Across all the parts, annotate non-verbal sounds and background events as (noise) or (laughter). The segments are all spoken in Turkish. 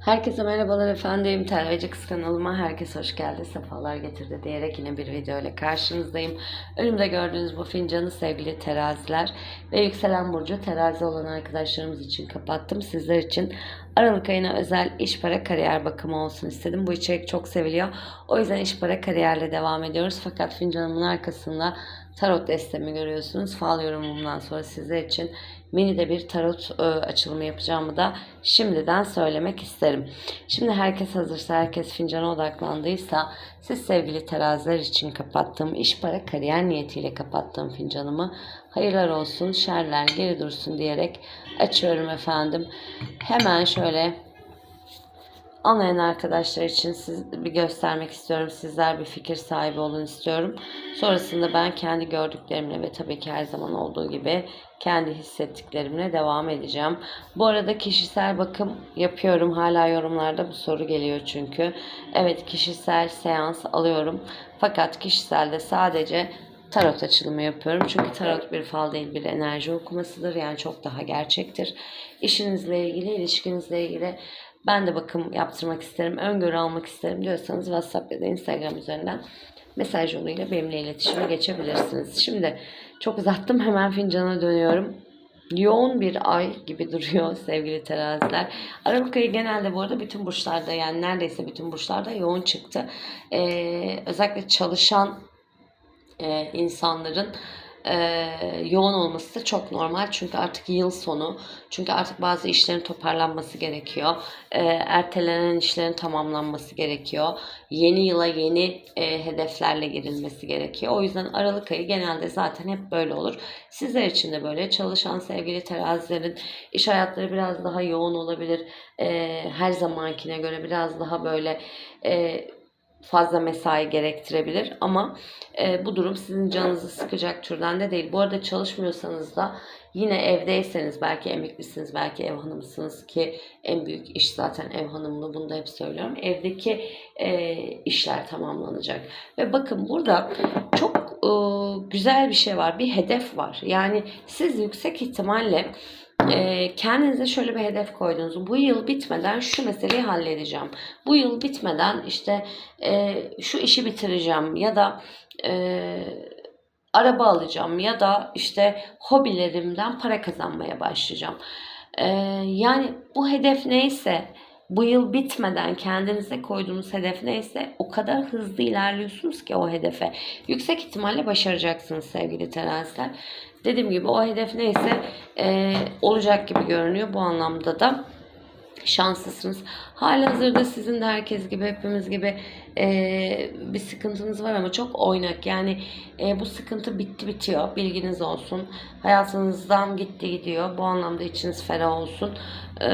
Herkese merhabalar efendim. Telveci Kız kanalıma herkes hoş geldi, sefalar getirdi diyerek yine bir video ile karşınızdayım. Önümde gördüğünüz bu fincanı sevgili teraziler ve yükselen burcu terazi olan arkadaşlarımız için kapattım. Sizler için Aralık ayına özel iş para kariyer bakımı olsun istedim. Bu içerik çok seviliyor. O yüzden iş para kariyerle devam ediyoruz. Fakat fincanımın arkasında tarot destemi görüyorsunuz. Fal yorumumdan sonra sizler için mini de bir tarot e, açılımı yapacağımı da şimdiden söylemek isterim. Şimdi herkes hazırsa, herkes fincana odaklandıysa siz sevgili teraziler için kapattığım iş para kariyer niyetiyle kapattığım fincanımı hayırlar olsun, şerler geri dursun diyerek açıyorum efendim. Hemen şöyle anlayan arkadaşlar için siz bir göstermek istiyorum. Sizler bir fikir sahibi olun istiyorum. Sonrasında ben kendi gördüklerimle ve tabii ki her zaman olduğu gibi kendi hissettiklerimle devam edeceğim. Bu arada kişisel bakım yapıyorum. Hala yorumlarda bu soru geliyor çünkü. Evet kişisel seans alıyorum. Fakat kişiselde sadece tarot açılımı yapıyorum. Çünkü tarot bir fal değil bir enerji okumasıdır. Yani çok daha gerçektir. İşinizle ilgili, ilişkinizle ilgili ben de bakım yaptırmak isterim, öngörü almak isterim diyorsanız WhatsApp ya da Instagram üzerinden mesaj yoluyla benimle iletişime geçebilirsiniz. Şimdi çok uzattım hemen fincana dönüyorum. Yoğun bir ay gibi duruyor (laughs) sevgili teraziler. Aralık ayı genelde bu arada bütün burçlarda yani neredeyse bütün burçlarda yoğun çıktı. Ee, özellikle çalışan e, insanların e, yoğun olması da çok normal. Çünkü artık yıl sonu. Çünkü artık bazı işlerin toparlanması gerekiyor. E, ertelenen işlerin tamamlanması gerekiyor. Yeni yıla yeni e, hedeflerle girilmesi gerekiyor. O yüzden Aralık ayı genelde zaten hep böyle olur. Sizler için de böyle. Çalışan sevgili terazilerin iş hayatları biraz daha yoğun olabilir. E, her zamankine göre biraz daha böyle... E, fazla mesai gerektirebilir ama e, bu durum sizin canınızı sıkacak türden de değil. Bu arada çalışmıyorsanız da yine evdeyseniz belki emeklisiniz belki ev hanımısınız ki en büyük iş zaten ev hanımlığı bunu da hep söylüyorum. Evdeki e, işler tamamlanacak. Ve bakın burada çok e, güzel bir şey var. Bir hedef var. Yani siz yüksek ihtimalle e, kendinize şöyle bir hedef koydunuz. Bu yıl bitmeden şu meseleyi halledeceğim. Bu yıl bitmeden işte e, şu işi bitireceğim ya da e, araba alacağım ya da işte hobilerimden para kazanmaya başlayacağım. E, yani bu hedef neyse bu yıl bitmeden kendinize koyduğunuz hedef neyse o kadar hızlı ilerliyorsunuz ki o hedefe. Yüksek ihtimalle başaracaksınız sevgili teraziler. Dediğim gibi o hedef neyse e, olacak gibi görünüyor. Bu anlamda da şanslısınız. Halihazırda sizin de herkes gibi hepimiz gibi e, bir sıkıntınız var ama çok oynak. Yani e, bu sıkıntı bitti bitiyor. Bilginiz olsun. Hayatınızdan gitti gidiyor. Bu anlamda içiniz ferah olsun. E,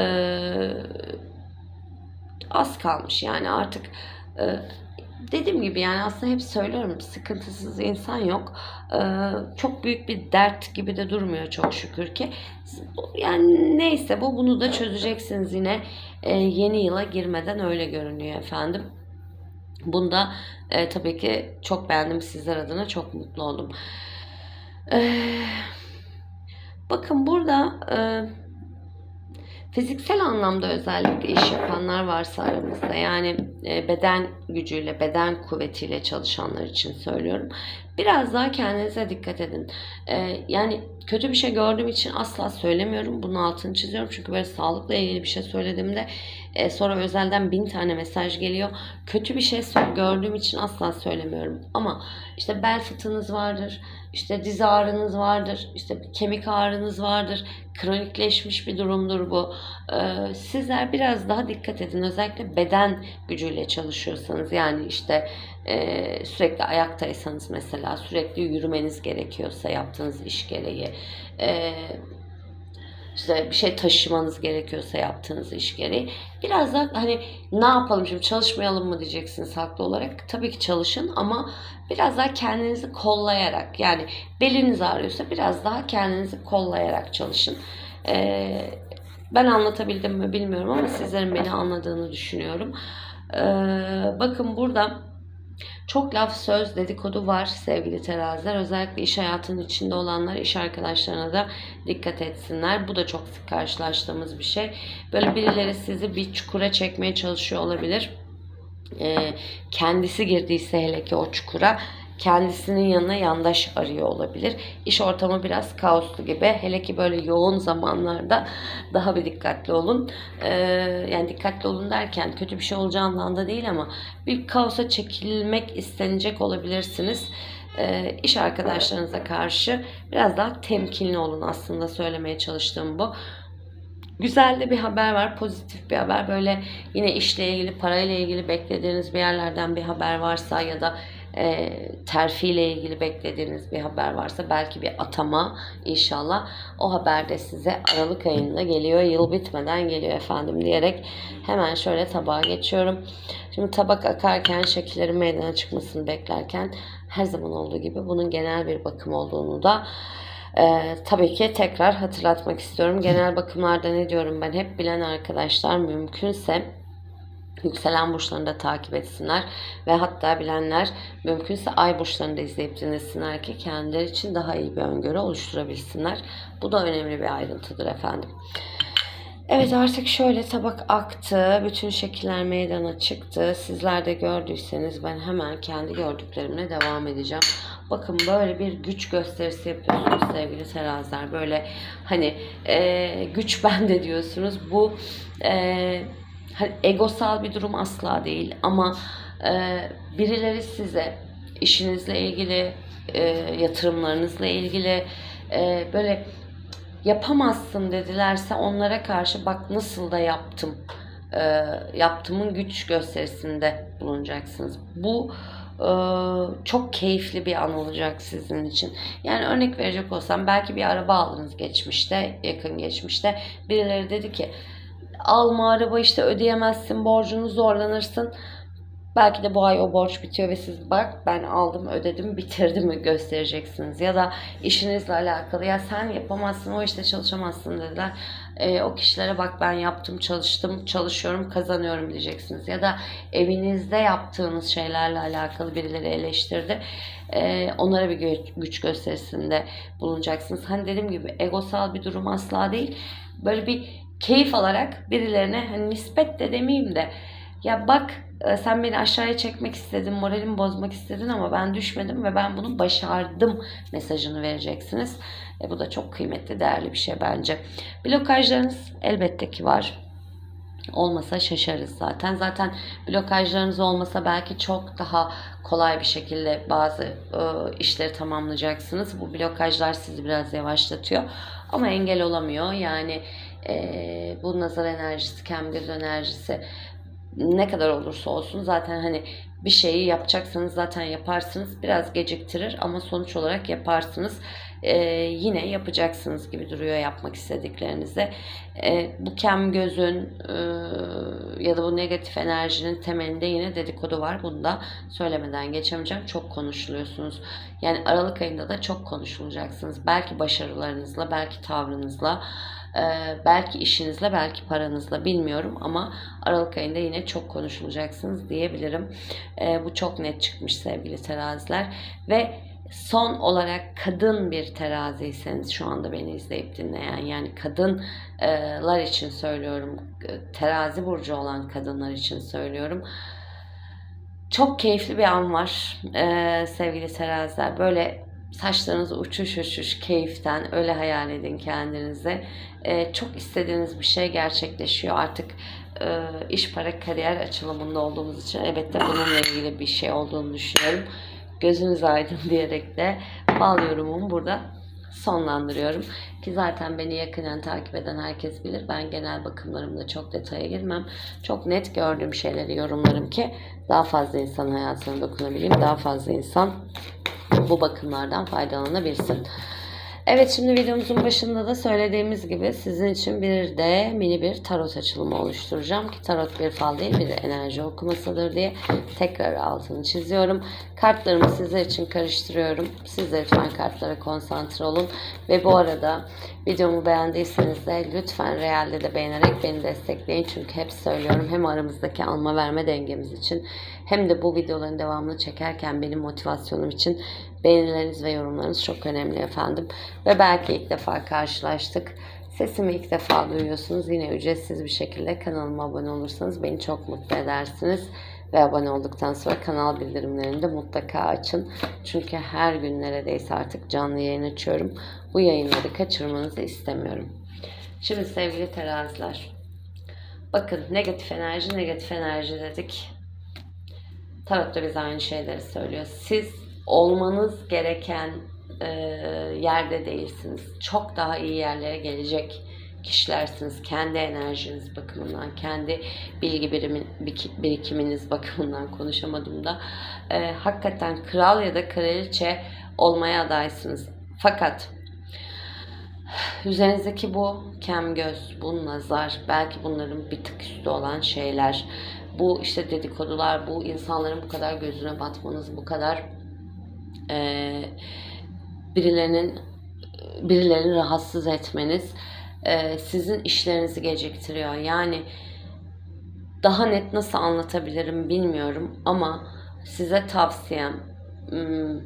az kalmış yani artık e, dediğim gibi yani aslında hep söylüyorum sıkıntısız insan yok. Ee, çok büyük bir dert gibi de durmuyor çok şükür ki. Yani neyse bu bunu da çözeceksiniz yine Ee, yeni yıla girmeden öyle görünüyor efendim. Bunda e, tabii ki çok beğendim sizler adına çok mutlu oldum. Ee, bakın burada e, Fiziksel anlamda özellikle iş yapanlar varsa aramızda yani e, beden gücüyle, beden kuvvetiyle çalışanlar için söylüyorum. Biraz daha kendinize dikkat edin. E, yani kötü bir şey gördüğüm için asla söylemiyorum. Bunun altını çiziyorum. Çünkü böyle sağlıkla ilgili bir şey söylediğimde e, sonra özelden bin tane mesaj geliyor. Kötü bir şey gördüğüm için asla söylemiyorum. Ama işte bel fıtığınız vardır işte diz ağrınız vardır, işte kemik ağrınız vardır, kronikleşmiş bir durumdur bu. Ee, sizler biraz daha dikkat edin. Özellikle beden gücüyle çalışıyorsanız yani işte e, sürekli ayaktaysanız mesela sürekli yürümeniz gerekiyorsa yaptığınız iş gereği e, işte bir şey taşımanız gerekiyorsa yaptığınız iş gereği biraz da hani ne yapalım şimdi çalışmayalım mı diyeceksiniz haklı olarak. Tabii ki çalışın ama biraz daha kendinizi kollayarak yani beliniz ağrıyorsa biraz daha kendinizi kollayarak çalışın. Ee, ben anlatabildim mi bilmiyorum ama sizlerin beni anladığını düşünüyorum. Ee, bakın burada Çok laf söz dedikodu var sevgili teraziler. Özellikle iş hayatının içinde olanlar iş arkadaşlarına da dikkat etsinler. Bu da çok sık karşılaştığımız bir şey. Böyle birileri sizi bir çukura çekmeye çalışıyor olabilir. Ee, kendisi girdiyse hele ki o çukura kendisinin yanına yandaş arıyor olabilir. İş ortamı biraz kaoslu gibi. Hele ki böyle yoğun zamanlarda daha bir dikkatli olun. Ee, yani dikkatli olun derken kötü bir şey olacağı anlamda değil ama bir kaosa çekilmek istenecek olabilirsiniz. Ee, iş arkadaşlarınıza karşı biraz daha temkinli olun aslında söylemeye çalıştığım bu. Güzel de bir haber var, pozitif bir haber. Böyle yine işle ilgili, parayla ilgili beklediğiniz bir yerlerden bir haber varsa ya da e, terfiyle ilgili beklediğiniz bir haber varsa belki bir atama inşallah o haber de size Aralık ayında geliyor. Yıl bitmeden geliyor efendim diyerek hemen şöyle tabağa geçiyorum. Şimdi tabak akarken şekillerin meydana çıkmasını beklerken her zaman olduğu gibi bunun genel bir bakım olduğunu da ee, tabii ki tekrar hatırlatmak istiyorum. Genel bakımlarda ne diyorum ben hep bilen arkadaşlar mümkünse yükselen burçlarını takip etsinler ve hatta bilenler mümkünse ay burçlarını izleyip dinlesinler ki kendileri için daha iyi bir öngörü oluşturabilsinler. Bu da önemli bir ayrıntıdır efendim. Evet artık şöyle tabak aktı. Bütün şekiller meydana çıktı. Sizler de gördüyseniz ben hemen kendi gördüklerimle devam edeceğim. Bakın böyle bir güç gösterisi yapıyorsunuz sevgili teraziler. Böyle hani e, güç (laughs) bende diyorsunuz. Bu e, egosal bir durum asla değil ama e, birileri size işinizle ilgili, e, yatırımlarınızla ilgili e, böyle yapamazsın dedilerse onlara karşı bak nasıl da yaptım e, yaptığımın güç gösterisinde bulunacaksınız. Bu e, çok keyifli bir an olacak sizin için. Yani örnek verecek olsam belki bir araba aldınız geçmişte, yakın geçmişte. Birileri dedi ki alma araba işte ödeyemezsin, borcunu zorlanırsın. Belki de bu ay o borç bitiyor ve siz bak ben aldım ödedim bitirdim mi göstereceksiniz. Ya da işinizle alakalı ya sen yapamazsın o işte çalışamazsın dediler. E, o kişilere bak ben yaptım çalıştım çalışıyorum kazanıyorum diyeceksiniz. Ya da evinizde yaptığınız şeylerle alakalı birileri eleştirdi. E, onlara bir gö- güç gösterisinde bulunacaksınız. Hani dediğim gibi egosal bir durum asla değil. Böyle bir keyif alarak birilerine hani nispet de demeyeyim de ya bak e, sen beni aşağıya çekmek istedin, moralimi bozmak istedin ama ben düşmedim ve ben bunu başardım mesajını vereceksiniz. E, bu da çok kıymetli, değerli bir şey bence. Blokajlarınız elbette ki var. Olmasa şaşarız zaten. Zaten blokajlarınız olmasa belki çok daha kolay bir şekilde bazı e, işleri tamamlayacaksınız. Bu blokajlar sizi biraz yavaşlatıyor. Ama engel olamıyor. Yani e, bu nazar enerjisi, kem göz enerjisi ne kadar olursa olsun zaten hani bir şeyi yapacaksanız zaten yaparsınız. Biraz geciktirir ama sonuç olarak yaparsınız. Ee, yine yapacaksınız gibi duruyor yapmak istediklerinizi. Ee, bu kem gözün e, ya da bu negatif enerjinin temelinde yine dedikodu var. Bunu da söylemeden geçemeyeceğim. Çok konuşuluyorsunuz. Yani Aralık ayında da çok konuşulacaksınız. Belki başarılarınızla, belki tavrınızla. Ee, belki işinizle, belki paranızla bilmiyorum ama Aralık ayında yine çok konuşulacaksınız diyebilirim. Ee, bu çok net çıkmış sevgili teraziler. Ve son olarak kadın bir teraziyseniz şu anda beni izleyip dinleyen yani kadınlar için söylüyorum. Terazi burcu olan kadınlar için söylüyorum. Çok keyifli bir an var ee, sevgili teraziler. Böyle saçlarınız uçuş uçuş keyiften öyle hayal edin kendinize. Ee, çok istediğiniz bir şey gerçekleşiyor. Artık e, iş para kariyer açılımında olduğumuz için elbette bununla ilgili bir şey olduğunu düşünüyorum. Gözünüz aydın (laughs) diyerek de bal yorumumu burada sonlandırıyorum. Ki zaten beni yakından takip eden herkes bilir. Ben genel bakımlarımda çok detaya girmem. Çok net gördüğüm şeyleri yorumlarım ki daha fazla insan hayatına dokunabileyim. Daha fazla insan bu bakımlardan faydalanabilsin. Evet şimdi videomuzun başında da söylediğimiz gibi sizin için bir de mini bir tarot açılımı oluşturacağım ki tarot bir fal değil bir enerji okumasıdır diye tekrar altını çiziyorum. Kartlarımı sizler için karıştırıyorum. Siz de lütfen kartlara konsantre olun ve bu arada Videomu beğendiyseniz de lütfen realde de beğenerek beni destekleyin. Çünkü hep söylüyorum hem aramızdaki alma verme dengemiz için hem de bu videoların devamını çekerken benim motivasyonum için beğenileriniz ve yorumlarınız çok önemli efendim. Ve belki ilk defa karşılaştık. Sesimi ilk defa duyuyorsunuz. Yine ücretsiz bir şekilde kanalıma abone olursanız beni çok mutlu edersiniz. Ve abone olduktan sonra kanal bildirimlerini de mutlaka açın. Çünkü her gün neredeyse artık canlı yayın açıyorum. Bu yayınları kaçırmanızı istemiyorum. Şimdi sevgili teraziler. Bakın negatif enerji negatif enerji dedik. Tarot da bize aynı şeyleri söylüyor. Siz olmanız gereken e, yerde değilsiniz. Çok daha iyi yerlere gelecek kişilersiniz. Kendi enerjiniz bakımından, kendi bilgi birimin, birikiminiz bakımından konuşamadım da. E, hakikaten kral ya da kraliçe olmaya adaysınız. Fakat üzerinizdeki bu kem göz, bu nazar, belki bunların bir tık üstü olan şeyler, bu işte dedikodular, bu insanların bu kadar gözüne batmanız, bu kadar eee, birilerinin birilerini rahatsız etmeniz eee, sizin işlerinizi geciktiriyor. Yani daha net nasıl anlatabilirim bilmiyorum ama size tavsiyem hmm,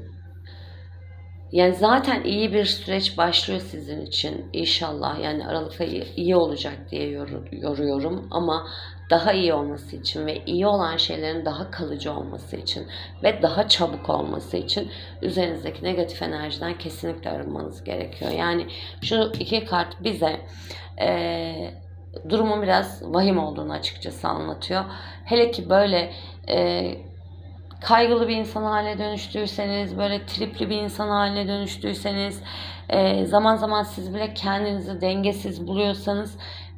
yani zaten iyi bir süreç başlıyor sizin için inşallah yani Aralık ayı iyi olacak diye yoru- yoruyorum ama daha iyi olması için ve iyi olan şeylerin daha kalıcı olması için ve daha çabuk olması için üzerinizdeki negatif enerjiden kesinlikle arınmanız gerekiyor. Yani şu iki kart bize eee durumun biraz vahim olduğunu açıkçası anlatıyor. Hele ki böyle eee kaygılı bir insan haline dönüştüyseniz, böyle tripli bir insan haline dönüştüyseniz, e, zaman zaman siz bile kendinizi dengesiz buluyorsanız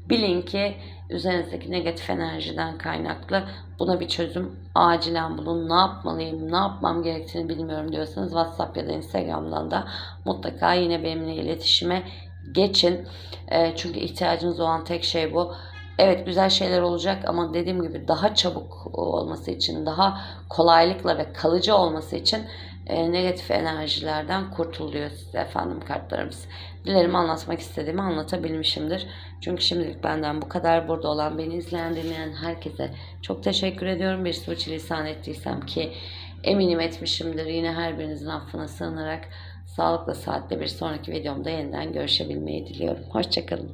bilin ki üzerinizdeki negatif enerjiden kaynaklı buna bir çözüm acilen bulun. Ne yapmalıyım, ne yapmam gerektiğini bilmiyorum diyorsanız WhatsApp ya da Instagram'dan da mutlaka yine benimle iletişime geçin. E, çünkü ihtiyacınız olan tek şey bu. Evet güzel şeyler olacak ama dediğim gibi daha çabuk olması için, daha kolaylıkla ve kalıcı olması için e, negatif enerjilerden kurtuluyor size efendim kartlarımız. Dilerim anlatmak istediğimi anlatabilmişimdir. Çünkü şimdilik benden bu kadar. Burada olan, beni izleyen, dinleyen herkese çok teşekkür ediyorum. Bir sürçülisan ettiysem ki eminim etmişimdir. Yine her birinizin affına sığınarak sağlıkla saatle bir sonraki videomda yeniden görüşebilmeyi diliyorum. Hoşçakalın.